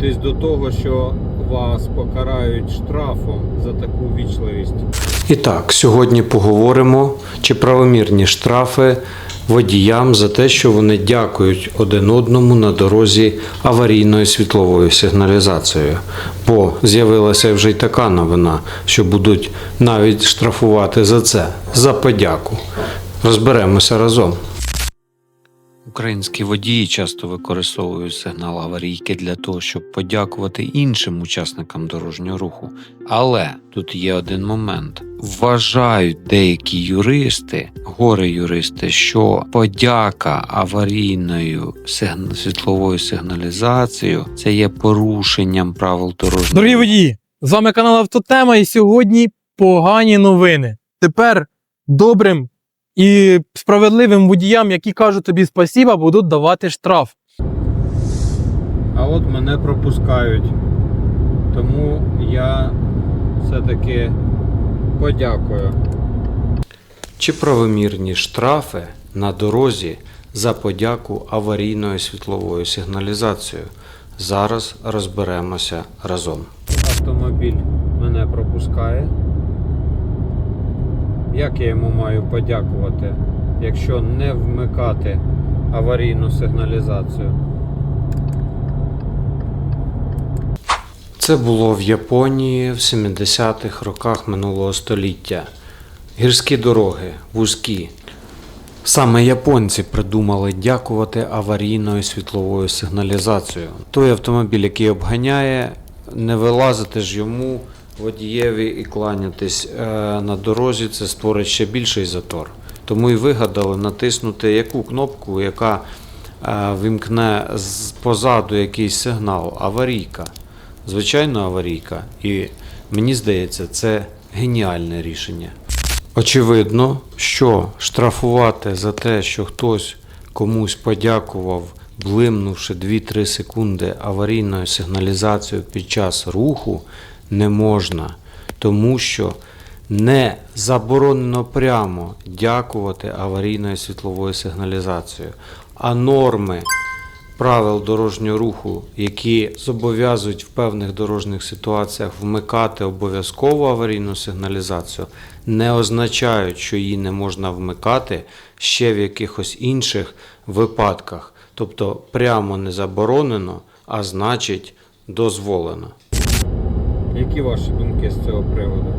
Тись до того, що вас покарають штрафом за таку вічливість. І так, сьогодні поговоримо, чи правомірні штрафи водіям за те, що вони дякують один одному на дорозі аварійною світловою сигналізацією. Бо з'явилася вже й така новина, що будуть навіть штрафувати за це, за подяку. Розберемося разом. Українські водії часто використовують сигнал аварійки для того, щоб подякувати іншим учасникам дорожнього руху. Але тут є один момент. Вважають деякі юристи, горе-юристи, що подяка аварійною сигн- світловою сигналізацією це є порушенням правил дорожнього Дорогі водії, з вами канал Автотема, і сьогодні погані новини. Тепер добрим і справедливим водіям, які кажуть тобі спасіба, будуть давати штраф. А от мене пропускають. Тому я все-таки подякую. Чи правомірні штрафи на дорозі за подяку аварійною світловою сигналізацією? Зараз розберемося разом. Автомобіль мене пропускає. Як я йому маю подякувати, якщо не вмикати аварійну сигналізацію? Це було в Японії в 70-х роках минулого століття. Гірські дороги, вузькі. Саме японці придумали дякувати аварійною світловою сигналізацією. Той автомобіль, який обганяє, не вилазити ж йому водієві і кланятись е, на дорозі, це створить ще більший затор. Тому і вигадали натиснути яку кнопку, яка е, вимкне позаду якийсь сигнал, аварійка. Звичайно, аварійка. І мені здається, це геніальне рішення. Очевидно, що штрафувати за те, що хтось комусь подякував, блимнувши 2-3 секунди аварійною сигналізацією під час руху, не можна, тому що не заборонено прямо дякувати аварійною світловою сигналізацією, а норми правил дорожнього руху, які зобов'язують в певних дорожніх ситуаціях вмикати обов'язково аварійну сигналізацію, не означають, що її не можна вмикати ще в якихось інших випадках. Тобто прямо не заборонено, а значить дозволено. Які ваші думки з цього приводу?